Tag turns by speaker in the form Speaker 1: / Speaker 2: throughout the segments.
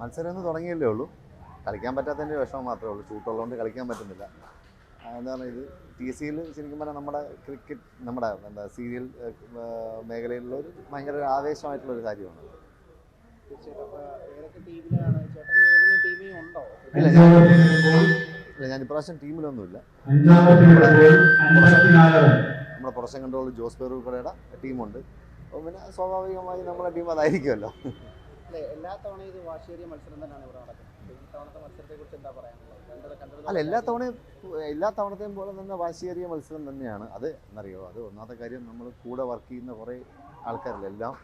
Speaker 1: മത്സരം ഒന്ന് തുടങ്ങിയല്ലേ ഉള്ളൂ. കളിക്കാൻ പറ്റാത്തതിന്റെ വിഷമം മാത്രമേ ഉള്ളൂ. ചൂട്ടുള്ളതുകൊണ്ട് കളിക്കാൻ പറ്റുന്നില്ല. എന്താ പറയുക ഇത് ടി സിയിൽ ശരിക്കും പറഞ്ഞാൽ നമ്മുടെ ക്രിക്കറ്റ് നമ്മുടെ എന്താ സീരിയൽ മേഖലയിലുള്ള ഒരു ഭയങ്കര ഒരു ആവേശമായിട്ടുള്ള ഒരു കാര്യമാണ്. ഇല്ല ഞാൻ ഇല്ല ഞാൻ ഇപ്രാവശ്യം ടീമിലൊന്നുമില്ല നമ്മുടെ പ്രൊഡക്ഷൻ കൺട്രോൾ ജോസ് പെറൂക്കടയുടെ ടീമുണ്ട് അപ്പോൾ പിന്നെ സ്വാഭാവികമായി നമ്മുടെ ടീം അതായിരിക്കുമല്ലോ.
Speaker 2: എല്ലാ തവണയും ഇത് വാശിയേറിയ മത്സരം തന്നെയാണ് ഇവിടെ നടക്കുന്നത്. ഈ തവണത്തെ മത്സരത്തെ കുറിച്ച് എന്താ പറയാനുള്ളത്?
Speaker 1: അല്ല എല്ലാ തവണയും എല്ലാ തവണത്തെയും പോലെ തന്നെ വാശിയേറിയ മത്സരം തന്നെയാണ്. അത് എന്നറിയോ അത് ഒന്നാമത്തെ കാര്യം നമ്മൾ കൂടെ വർക്ക് ചെയ്യുന്ന കുറേ ആൾക്കാരല്ലേ എല്ലാം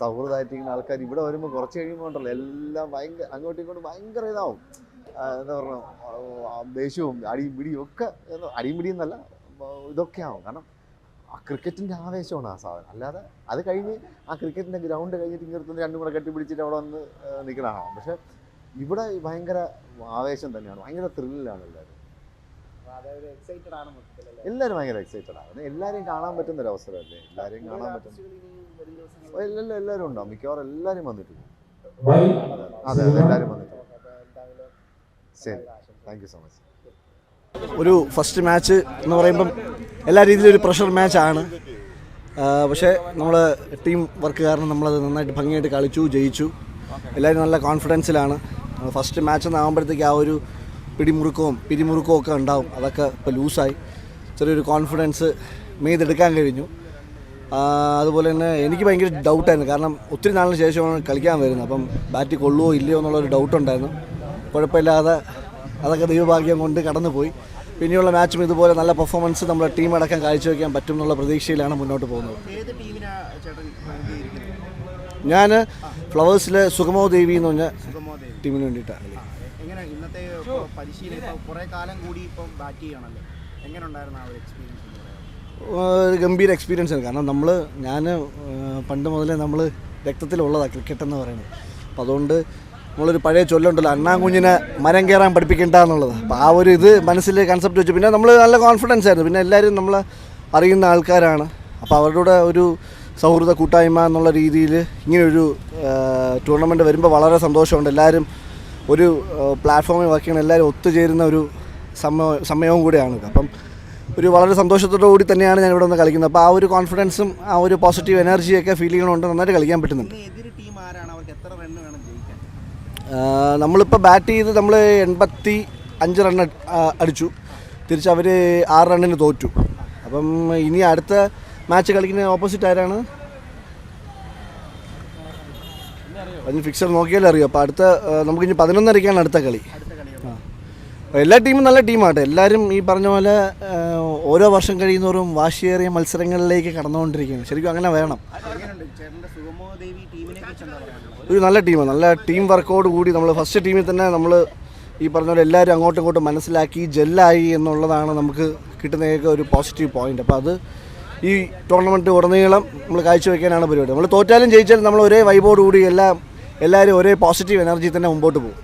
Speaker 1: സൗഹൃദമായിട്ടിരിക്കുന്ന ആൾക്കാർ ഇവിടെ വരുമ്പോൾ കുറച്ച് കഴിയുമ്പോൾ ഉണ്ടല്ലോ എല്ലാം ഭയങ്കര അങ്ങോട്ടും ഇങ്ങോട്ടും ഭയങ്കര ഇതാവും. എന്താ പറയുക ദേഷ്യവും അടിയും പിടിയും ഒക്കെ അടിയും പിടിയും എന്നല്ല ഇതൊക്കെ ആവും. കാരണം ആ ക്രിക്കറ്റിന്റെ ആവേശമാണ് ആ സാധനം. അല്ലാതെ അത് കഴിഞ്ഞ് ആ ക്രിക്കറ്റിന്റെ ഗ്രൗണ്ട് കഴിഞ്ഞിട്ട് ഇങ്ങനെ രണ്ടും കൂടെ കെട്ടിപ്പിടിച്ചിട്ട് അവിടെ വന്ന് നിൽക്കണമാണ് പക്ഷേ ഇവിടെ ഭയങ്കര ആവേശം തന്നെയാണ്. ഭയങ്കര ത്രില്ലാണ് എല്ലാവരും. എല്ലാവരും ഭയങ്കര എക്സൈറ്റഡ് ആണ്. എല്ലാവരെയും കാണാൻ പറ്റുന്ന ഒരു അവസരമല്ലേ? എല്ലാവരെയും കാണാൻ
Speaker 2: പറ്റുന്ന
Speaker 1: എല്ലാം എല്ലാവരും ഉണ്ടാവും മിക്കവാറും എല്ലാവരും വന്നിട്ടുണ്ട്. അതെ അതെ എല്ലാവരും വന്നിട്ടുണ്ട്. ശരി. താങ്ക് യു സോ മച്ച്
Speaker 3: ഒരു ഫസ്റ്റ് മാച്ച് എന്ന് പറയുമ്പം എല്ലാ രീതിയിലും ഒരു പ്രഷർ മാച്ചാണ് പക്ഷേ നമ്മൾ ടീം വർക്ക് കാരണം നമ്മളത് നന്നായിട്ട് ഭംഗിയായിട്ട് കളിച്ചു ജയിച്ചു. എല്ലാവരും നല്ല കോൺഫിഡൻസിലാണ് ഫസ്റ്റ് മാച്ച് എന്നാകുമ്പോഴത്തേക്ക് ആ ഒരു പിടിമുറുക്കവും പിരിമുറുക്കവും ഒക്കെ ഉണ്ടാവും. അതൊക്കെ ഇപ്പോൾ ലൂസായി ചെറിയൊരു കോൺഫിഡൻസ് മെയ്തെടുക്കാൻ കഴിഞ്ഞു. അതുപോലെ തന്നെ എനിക്ക് ഭയങ്കര ഡൗട്ടായിരുന്നു കാരണം ഒത്തിരി നാളിന് ശേഷമാണ് കളിക്കാൻ വരുന്നത്. അപ്പം ബാറ്റ് കൊള്ളുമോ ഇല്ലയോ എന്നുള്ളൊരു ഡൗട്ടുണ്ടായിരുന്നു കുഴപ്പമില്ലാതെ അതൊക്കെ ദൈവഭാഗ്യം കൊണ്ട് കടന്നുപോയി. പിന്നെയുള്ള മാച്ചും ഇതുപോലെ നല്ല പെർഫോമൻസ് നമ്മുടെ ടീം അടക്കം കാഴ്ചവെക്കാൻ പറ്റും എന്നുള്ള പ്രതീക്ഷയിലാണ് മുന്നോട്ട് പോകുന്നത്. ഞാൻ ഫ്ലവേഴ്സിലെ സുഗമോ ദേവി എന്ന് പറഞ്ഞ ടീമിന് വേണ്ടിയിട്ടാണ്
Speaker 2: ഇന്നത്തെ പരിശീലനം കുറേ കാലം കൂടി ഇപ്പം ബാറ്റ് എങ്ങനെ ഉണ്ടായിരുന്നു ആ ഒരു എക്സ്പീരിയൻസ്
Speaker 3: ഒരു ഗംഭീര എക്സ്പീരിയൻസ് ആണ്. കാരണം നമ്മൾ ഞാൻ പണ്ട് മുതലേ നമ്മൾ രക്തത്തിലുള്ളതാണ് ക്രിക്കറ്റ് എന്ന് പറയുന്നത്. അപ്പോൾ അതുകൊണ്ട് നമ്മളൊരു പഴയ ചൊല്ലുണ്ടല്ലോ അണ്ണാങ്കുഞ്ഞിനെ മരം കയറാൻ പഠിപ്പിക്കേണ്ട എന്നുള്ളത്. അപ്പോൾ ആ ഒരു ഇത് മനസ്സിൽ കൺസെപ്റ്റ് വെച്ചു. പിന്നെ നമ്മൾ നല്ല കോൺഫിഡൻസ് ആയിരുന്നു. പിന്നെ എല്ലാവരും നമ്മൾ അറിയുന്ന ആൾക്കാരാണ്. അപ്പോൾ അവരുടെ കൂടെ ഒരു സൗഹൃദ കൂട്ടായ്മ എന്നുള്ള രീതിയിൽ ഇങ്ങനെയൊരു ടൂർണമെന്റ് വരുമ്പോൾ വളരെ സന്തോഷമുണ്ട്. എല്ലാവരും ഒരു പ്ലാറ്റ്ഫോമിൽ വർക്ക് ചെയ്യണം എല്ലാവരും ഒത്തുചേരുന്ന ഒരു സമയ സമയവും കൂടെയാണ് അപ്പം ഒരു വളരെ സന്തോഷത്തോടു കൂടി തന്നെയാണ് ഞാൻ ഇവിടെ വന്ന് കളിക്കുന്നത്. അപ്പോൾ ആ ഒരു കോൺഫിഡൻസും ആ ഒരു പോസിറ്റീവ് എനർജിയൊക്കെ ഫീൽ ചെയ്യണമുണ്ട് നന്നായിട്ട് കളിക്കാൻ പറ്റുന്നുണ്ട്. നമ്മളിപ്പോൾ ബാറ്റ് ചെയ്ത് നമ്മൾ എൺപത്തി അഞ്ച് റൺ അടിച്ചു. തിരിച്ച് അവർ ആറ് റണ്ണിന് തോറ്റു. അപ്പം ഇനി അടുത്ത മാച്ച് കളിക്കുന്ന ഓപ്പോസിറ്റ് ആരാണ്? അതിന് ഫിക്സർ നോക്കിയാലേ അറിയാം. അപ്പോൾ അടുത്ത നമുക്ക് ഇനി പതിനൊന്നരയ്ക്കാണ് അടുത്ത കളി. എല്ലാ ടീമും നല്ല ടീമാട്ടെ എല്ലാവരും ഈ പറഞ്ഞ പോലെ ഓരോ വർഷം കഴിയുന്നോറും വാശിയേറിയ മത്സരങ്ങളിലേക്ക് കടന്നുകൊണ്ടിരിക്കുന്നു. ശരിക്കും അങ്ങനെ വേണം. ഒരു നല്ല ടീമാണ് നല്ല ടീം വർക്കോട് കൂടി നമ്മൾ ഫസ്റ്റ് ടീമിൽ തന്നെ നമ്മൾ ഈ പറഞ്ഞ പോലെ എല്ലാവരും അങ്ങോട്ടും ഇങ്ങോട്ടും മനസ്സിലാക്കി ജെല്ലായി എന്നുള്ളതാണ് നമുക്ക് കിട്ടുന്നതൊക്കെ ഒരു പോസിറ്റീവ് പോയിന്റ് അപ്പോൾ അത് ഈ ടൂർണമെന്റ് ഉടനീളം നമ്മൾ കാഴ്ചവെക്കാനാണ് പരിപാടി. നമ്മൾ തോറ്റാലും ജയിച്ചാലും നമ്മൾ ഒരേ വൈബോട് കൂടി എല്ലാം എല്ലാവരും ഒരേ പോസിറ്റീവ് എനർജി തന്നെ മുമ്പോട്ട് പോകും.